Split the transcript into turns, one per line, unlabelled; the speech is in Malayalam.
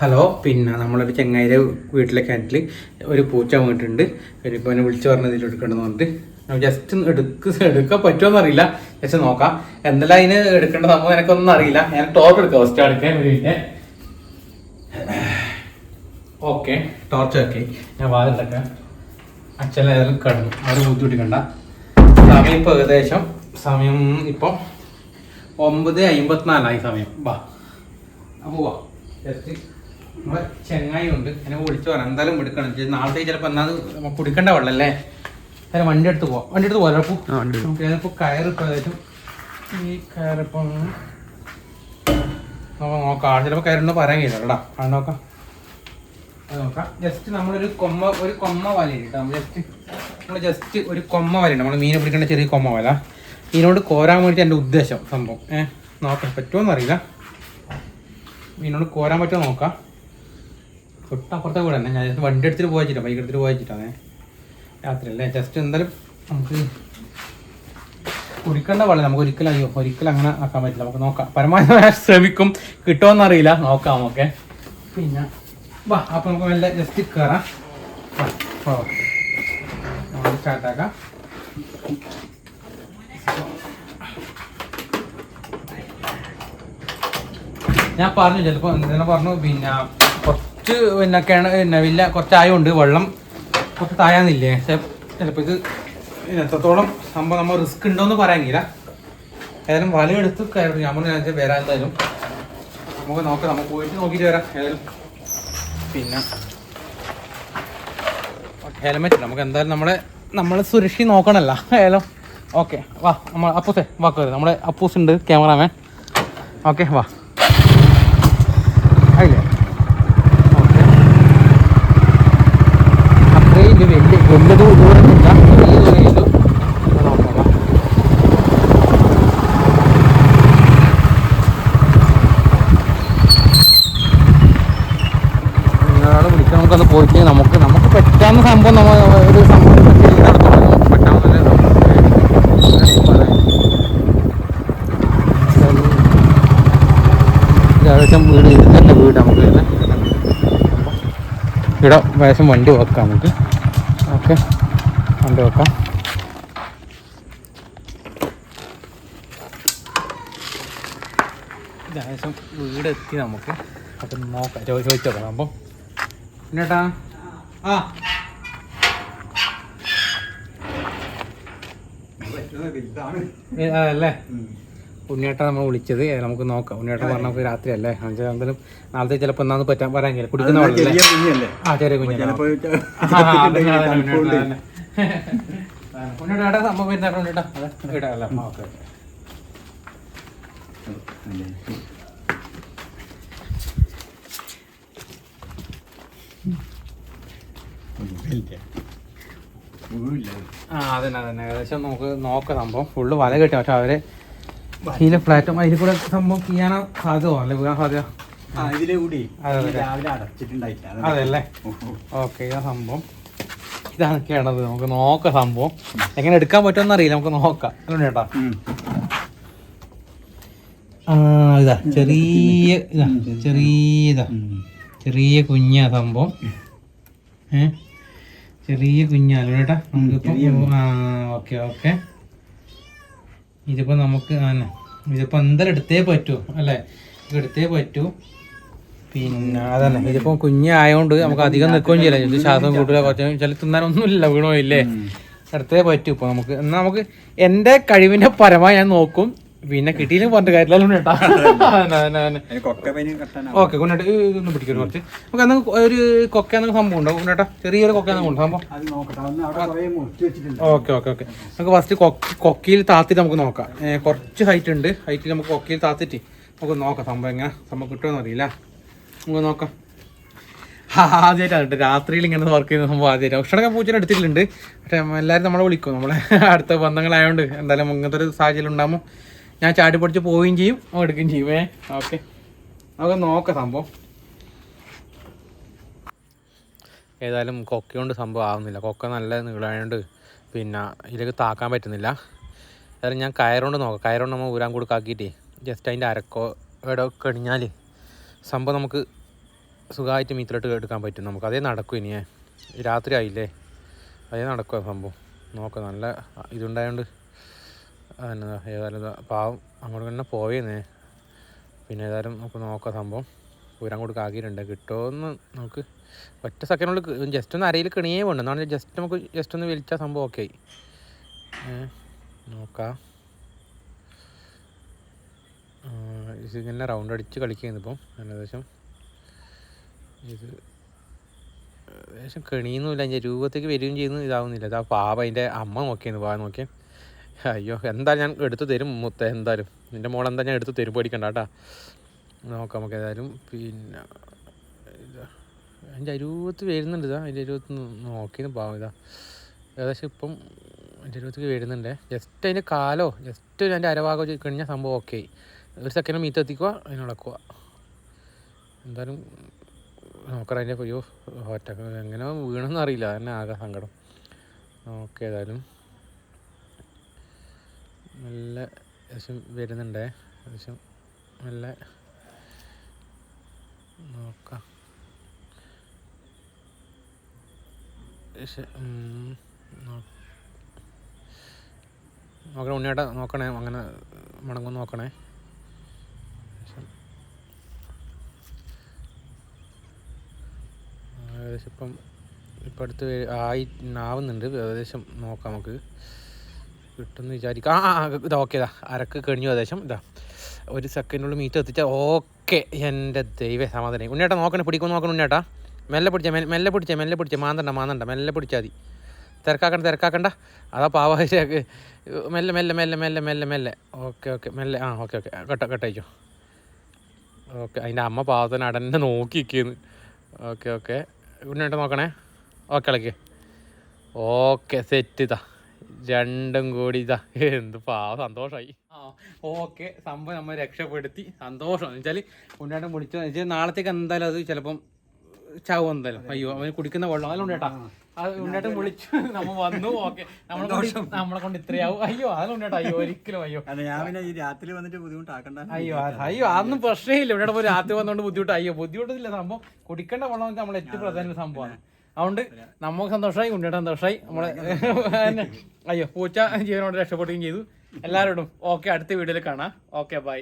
ഹലോ പിന്നെ നമ്മളൊരു ചെങ്ങായിരെ വീട്ടിലെ കിണറ്റിൽ ഒരു പൂച്ച വന്നിട്ടുണ്ട്. ഇപ്പോൾ എന്നെ വിളിച്ചു പറഞ്ഞ ഇതിൽ എടുക്കണമെന്ന് പറഞ്ഞിട്ട്. ജസ്റ്റ് എടുക്ക് എടുക്കാൻ പറ്റുമോ അറിയില്ല. ജസ്റ്റ് നോക്കാം. എന്തെല്ലാം അതിന് എടുക്കേണ്ട സംഭവം എനിക്കൊന്നും അറിയില്ല. ഞാൻ ടോർച്ച് എടുക്കാം ഫസ്റ്റ് എടുക്കാൻ വേണ്ടിയിട്ട്. ഓക്കെ ടോർച്ച് ഓക്കെ ഞാൻ വാതിലൊക്കെ അച്ഛനെ ഏതായാലും കടന്നു. അവർ ബുദ്ധിമുട്ടിക്കണ്ട സമയം ഇപ്പോൾ ഏകദേശം സമയം ഇപ്പോൾ ഒമ്പത് അമ്പത്തിനാലായി സമയം. വാ. അപ്പോൾ വാ ജസ്റ്റ് നമ്മളെ ചെങ്ങായി ഉണ്ട് എന്നെ വിളിച്ചു പറയാം എന്തായാലും എടുക്കണം. നാളത്തേക്ക് നാളത്തെ ചിലപ്പോൾ എന്നാ കുടിക്കേണ്ട വെള്ളമല്ലേ അതിന് വണ്ടി എടുത്ത് പോവാം വണ്ടി എടുത്ത് പോരാ നമുക്ക് ഞാനിപ്പോൾ കയറിപ്പോൾ ഏകദേശം ഈ കയറിപ്പം നോക്കാം. ചിലപ്പോൾ കയറുണ്ടോ പറയാൻ കഴിയില്ല. കേട്ടാ അത് നോക്കാം. അത് നോക്കാം. ജസ്റ്റ് നമ്മളൊരു കൊമ്മ ഒരു കൊമ്മ വല കേട്ടോ ജസ്റ്റ് നമ്മൾ ജസ്റ്റ് ഒരു കൊമ്മ വലയുണ്ട് നമ്മൾ മീൻ പിടിക്കേണ്ട ചെറിയ കൊമ്മ വല മീനോട് കോരാൻ വേണ്ടിയിട്ട് എന്റെ ഉദ്ദേശം സംഭവം. ഏഹ് നോക്കാം. പറ്റുമോ എന്നറിയില്ല മീനോട് കോരാൻ പറ്റുമോ നോക്കാം. തൊട്ടപ്പുറത്തെ കൂടെ തന്നെ ഞാൻ വണ്ടി എടുത്തിട്ട് പോയിച്ചിട്ടാ. ബൈക്ക് എടുത്തിട്ട് പോയിച്ചിട്ടാണേ. രാത്രി അല്ലേ ജസ്റ്റ് എന്തായാലും നമുക്ക് കുടിക്കേണ്ട വെള്ളം നമുക്ക് ഒരിക്കലും അയ്യോ ഒരിക്കലും അങ്ങനെ ആക്കാൻ പറ്റില്ല. നമുക്ക് നോക്കാം. പരമാവധി ശ്രമിക്കും. കിട്ടുമോന്നറിയില്ല നോക്കാം ഓക്കെ പിന്നെ വാ അപ്പം നമുക്ക് നല്ല ജസ്റ്റ് കയറാം. സ്റ്റാർട്ടാക്കാം ഞാൻ പറഞ്ഞു ചിലപ്പോൾ എന്തിനാ പറഞ്ഞു പിന്നെ കുറച്ച് പിന്നെ കിണ പിന്നെ വലിയ കുറച്ചായതുകൊണ്ട് വെള്ളം കുറച്ച് തായാന്നില്ലേ പക്ഷെ ചിലപ്പോൾ ഇത് എത്രത്തോളം സംഭവം നമ്മൾ റിസ്ക് ഉണ്ടോ എന്ന് പറയാൻ കഴിയില്ല. ഏതായാലും വല എടുത്ത് കയറി നമ്മൾ ഞാൻ വരാൻ എന്തായാലും. നമുക്ക് നോക്കാം നമുക്ക് പോയിട്ട് നോക്കിയിട്ട് വരാം. ഏതായാലും. പിന്നെ ഹെൽമെറ്റ് നമുക്ക് എന്തായാലും നമ്മളെ നമ്മളെ സുരക്ഷ നോക്കണമല്ല ഏതായാലും. ഓക്കെ വാ നമ്മൾ അപ്പൂസേ വാ നമ്മുടെ അപ്പൂസ് ഉണ്ട് ക്യാമറാമാൻ ഓക്കെ വാ ആയില്ലേ ഓക്കെ അത്രയും ഇത് ദൂരമില്ല വലിയ ദൂരമില്ല. ഒരാൾ വിളിക്കാൻ നമുക്കത് പോയിട്ട് നമുക്ക് നമുക്ക് പറ്റാവുന്ന സംഭവം നമ്മൾ ഒരു സംഭവം പറ്റി നമുക്ക് പറ്റാവുന്ന ഏകദേശം വീട് ഇത് തന്നെ വീട് നമുക്ക് ഇവിടെ ഏകദേശം വണ്ടി വെക്കാം നമുക്ക് ഓക്കെ കൊണ്ട് വെക്കാം. ഏകദേശം വീടെത്തി നമുക്ക്. അത് നോക്കാം. ചോദിച്ചു നോക്കാം അപ്പം പിന്നേട്ടാ? ആ. ഏ, അതല്ലേ? ഉണ്ണിയേട്ട നമ്മൾ വിളിച്ചത്. നമുക്ക് നോക്കാം. ഉണ്ണിയേട്ട പറഞ്ഞ നമുക്ക് രാത്രി അല്ലേ എന്തായാലും നാളത്തെ ചിലപ്പോൾ എന്നാന്ന് പറ്റാൻ പറയാൻ കഴിയില്ല കുടിക്കുന്ന വെള്ളമല്ലേ? ആ ചെറിയ കുഞ്ഞല്ലേ. ഉണ്ണിയേട്ടാ സംഭവം വരുന്നേട്ടാ ഉണ്ണിയേട്ടാ അതെ ഇടാം അല്ലേ ഓക്കെ. ആ അതന്നെ അതന്നെ. ഏകദേശം നമുക്ക് നോക്കാം സംഭവം. ഫുള്ള് വല കെട്ടി. പക്ഷെ അവർ ഇതിലെ ഫ്ലാറ്റും അതിൽ കൂടെ സംഭവം ചെയ്യാനോ സാധ്യതോ അല്ലെ വീഴാൻ സാധ്യത അതെല്ലേ ഓക്കെ ഇതാ സംഭവം. ഇതാണ് കേണത് നമുക്ക് നോക്ക സംഭവം. എങ്ങനെ എടുക്കാൻ പറ്റുമെന്ന് അറിയില്ല. നമുക്ക് നോക്കാം. അല്ലേ ചേട്ടാ ആ ഇതാ ചെറിയ ഇതാ ചെറിയ ഇതാ. ചെറിയ കുഞ്ഞാ സംഭവം. ഏ? ചെറിയ കുഞ്ഞാലോ ചേട്ടാ നമുക്കിപ്പോ ആ ഓക്കെ ഓക്കെ. ഇതിപ്പോ നമുക്ക് ആന്നെ ഇതിപ്പോ എന്തായാലും എടുത്തേ പറ്റൂ അല്ലേ? എടുത്തേ പറ്റൂ. പിന്നെ അതന്നെ ഇതിപ്പോ കുഞ്ഞായോണ്ട് നമുക്ക് അധികം നിൽക്കുകയും ചെയ്യില്ല. ഇത് ശ്വാസം കൂട്ടില്ല കുറച്ച് ചില തിന്നാനൊന്നുമില്ല വീണോ ഇല്ലേ എടുത്തേ പറ്റൂ ഇപ്പൊ നമുക്ക്. എന്നാ നമുക്ക് എന്റെ കഴിവിന്റെ പരമായി ഞാൻ നോക്കും. പിന്നെ കിട്ടിയില്ലെങ്കിൽ പറഞ്ഞ
കാര്യമില്ല.
ഓക്കെ കുഞ്ഞേട്ട ഇതൊന്ന് പിടിക്കുന്നു കുറച്ച്. നമുക്ക് അന്ന് ഒരു കൊക്ക എന്നൊക്കെ സംഭവം ഉണ്ടോ കുഞ്ഞേട്ടാ ചെറിയൊരു കൊക്ക എന്നൊക്കെ ഉണ്ട്? സംഭവം ഓക്കെ ഓക്കെ ഓക്കെ. നമുക്ക് ഫസ്റ്റ് കൊക്കയിൽ താത്തിട്ട് നമുക്ക് നോക്കാം. കുറച്ച് ഹൈറ്റ് ഉണ്ട്. ഹൈറ്റിൽ നമുക്ക് കൊക്കയിൽ താത്തിട്ട് നമുക്ക് നോക്കാം സംഭവം എങ്ങനെ സംഭവം കിട്ടുമെന്ന് അറിയില്ല. നമുക്ക് നോക്കാം. ആദ്യമായിട്ടാണ് കേട്ടോ. രാത്രിയിൽ ഇങ്ങനെ വർക്ക് ചെയ്യുന്ന സംഭവം ആദ്യമായിട്ട് ഭക്ഷണമൊക്കെ പൂച്ചനെ എടുത്തിട്ടുണ്ട് പക്ഷേ എല്ലാവരും നമ്മളെ വിളിക്കും. നമ്മളെ അടുത്ത ബന്ധങ്ങളായതുകൊണ്ട് എന്തായാലും ഇങ്ങനത്തെ ഒരു സാഹചര്യം ഉണ്ടാകുമ്പോൾ ഞാൻ ചാടി പൊടിച്ച് പോവുകയും ചെയ്യും. എടുക്കുകയും ചെയ്യും. ഏ ഓക്കെ. നമുക്ക് നോക്കാം സംഭവം. ഏതായാലും കൊക്ക കൊണ്ട് സംഭവം ആവുന്നില്ല. കൊക്ക നല്ല നീളമായതുകൊണ്ട് പിന്നെ ഇതിലേക്ക് താക്കാൻ പറ്റുന്നില്ല. ഏതായാലും ഞാൻ കയറുകൊണ്ട് നോക്കാം. കയറുകൊണ്ട് നമ്മൾ ഊരാൻ കൊടുക്കാക്കിയിട്ടേ ജസ്റ്റ് അതിന്റെ അരക്കോ എവിടെ കടിഞ്ഞാൽ സംഭവം നമുക്ക് സുഖമായിട്ട് മീത്തിലോട്ട് എടുക്കാൻ പറ്റും. നമുക്ക് അതേ നടക്കും ഇനിയേ രാത്രി ആയില്ലേ? അതേ നടക്കുക സംഭവം. നോക്കാം. നല്ല ഇതുണ്ടായതുകൊണ്ട് എന്നാ ഏതായാലും പാവം അങ്ങോട്ട് തന്നെ പോയേന്നേ പിന്നെ ഏതായാലും നമുക്ക് നോക്കാം സംഭവം. ഊരാൻ കൊടുക്കുക ആക്കിയിട്ടുണ്ട് കിട്ടുമെന്ന് നമുക്ക് ഒറ്റ സെക്കൻഡിനുള്ളിൽ ജസ്റ്റ് ഒന്ന് അരയിൽ കിണിയേ വേണ്ട എന്നാണ് ജസ്റ്റ് നമുക്ക് ജസ്റ്റ് ഒന്ന് വിളിച്ച സംഭവം ഓക്കെ ആയി. നോക്കാം. ആ, ഇത് ഇങ്ങനെ റൗണ്ട് അടിച്ച് കളിക്കുന്നു ഇപ്പം. ഏകദേശം ഇത് ഏകദേശം കെണിയൊന്നുമില്ല. അതിന്റെ രൂപത്തേക്ക് വരികയും ചെയ്യുന്നു ഇതാവുന്നില്ല. ഇതാ പാവ അതിന്റെ അമ്മ നോക്കിയെന്ന്. പാവ നോക്കിയേ. അയ്യോ എന്തായാലും ഞാൻ എടുത്തു തരും മുത്ത എന്തായാലും. നിന്റെ മോൾ എന്താ ഞാൻ എടുത്തു തരും പേടിക്കണ്ട കേട്ടാ. നോക്കാം നമുക്ക് ഏതായാലും. പിന്നെ അതിന്റെ അരുപത്തി വരുന്നുണ്ട് ഇതാ അതിന്റെ അരുപത്തി നോക്കിയെന്ന് പാവം ഇതാ. ഏകദേശം ഇപ്പം അതിന്റെ അരുപത്തി വരുന്നുണ്ട്. ജസ്റ്റ് അതിന്റെ കാലോ ജസ്റ്റ് ഒരു അതിന്റെ അരഭാഗം കഴിഞ്ഞ സംഭവം ഓക്കെ ഒരു സെക്കൻഡ് മീറ്റ് എത്തിക്കുക അതിനടക്കുക എന്തായാലും നോക്കണം അതിന്റെ അയ്യോ ഒറ്റ എങ്ങനെ വീണെന്ന് അറിയില്ല അതന്നെ ആകെ സങ്കടം. ഓക്കെ ഏതായാലും. നല്ല ഏകദേശം വരുന്നുണ്ട്. ഏകദേശം നല്ല നോക്കാം. നോക്കണം ഉണ്ണിയേട്ടാ നോക്കണേ. അങ്ങനെ മടങ്ങും നോക്കണേ. ഏകദേശം. ഇപ്പം ഇപ്പം അടുത്ത് ആയി ആവുന്നുണ്ട്. ഏകദേശം നോക്കാം നമുക്ക്. കിട്ടുമെന്ന് വിചാരിക്കുക ആ ഇതാ ഓക്കെ ഇതാ. അരക്ക് കഴിഞ്ഞു ഏകദേശം. ഇതാ. ഒരു സെക്കൻഡിനുള്ളിൽ മീറ്റ് എത്തിച്ചാൽ ഓക്കെ എന്റെ ദൈവ സമാധാനം. ഉണ്ണേട്ടാ നോക്കണേ പിടിക്കും നോക്കണം ഉണ്ണേട്ടാ മെല്ലെ പിടിച്ച മെല്ലെ പിടിച്ച മെല്ലെ പിടിച്ച. മാന്തണ്ട മാന്തണ്ട. മെല്ലെ പിടിച്ചാൽ മതി. തിരക്കാക്കണ്ട തിരക്കാക്കണ്ട. അതാ പാവാക്ക് മെല്ലെ മെല്ലെ മെല്ലെ മെല്ലെ മെല്ലെ മെല്ലെ. ഓക്കെ ഓക്കെ മെല്ലെ ആ ഓക്കെ ഓക്കെ കട്ട കെട്ടയച്ചോ. ഓക്കെ അതിന്റെ അമ്മ പാവത്തിന് അടന്നെ നോക്കി നിൽക്കുന്നു ഓക്കെ ഓക്കെ ഉണ്ണേട്ട നോക്കണേ. ഓക്കെ ഇളക്കി. ഓക്കെ സെറ്റ് ഇതാ. രണ്ടും കൂടി ഇതാ. എന്ത് പാവ സന്തോഷമായി ആ ഓക്കെ. സംഭവം നമ്മൾ രക്ഷപ്പെടുത്തി. സന്തോഷം. എന്ന് വെച്ചാൽ ഉണ്ണേട്ടൻ വിളിച്ചു. വെച്ചാൽ നാളത്തേക്ക് എന്തായാലും അത് ചിലപ്പം ചാവും എന്തായാലും. അയ്യോ അവന് കുടിക്കുന്ന വെള്ളം അതിലുണ്ട് കേട്ടാ. അത് ഉണ്ണേട്ടൻ വിളിച്ചു. നമ്മ വന്നു. ഓക്കെ. നമ്മളെ കൊണ്ട് നമ്മളെ കൊണ്ട് ഇത്രയാവും. അയ്യോ അതിലുണ്ടേട്ടാ അയ്യോ ഒരിക്കലും അയ്യോ.
ഞാൻ പിന്നെ ഈ രാത്രി വന്നിട്ട് ബുദ്ധിമുട്ടാക്കണ്ട.
അയ്യോ അയ്യോ അതൊന്നും പ്രശ്നമില്ല. ഇവിടെ പോയി രാത്രി വന്നുകൊണ്ട് ബുദ്ധിമുട്ട് അയ്യോ ബുദ്ധിമുട്ടില്ല സംഭവം. കുടിക്കേണ്ട വെള്ളം നമ്മൾ ഏറ്റവും പ്രധാന സംഭവമാണ്. അതുകൊണ്ട് നമുക്ക് സന്തോഷമായി ഉണ്ണിയുടെ സന്തോഷമായി നമ്മളെ അയ്യോ പൂച്ച ജീവനോട് രക്ഷപ്പെടുകയും ചെയ്തു. എല്ലാവരോടും ഓക്കെ അടുത്ത വീഡിയോയിൽ കാണാം. Okay bye.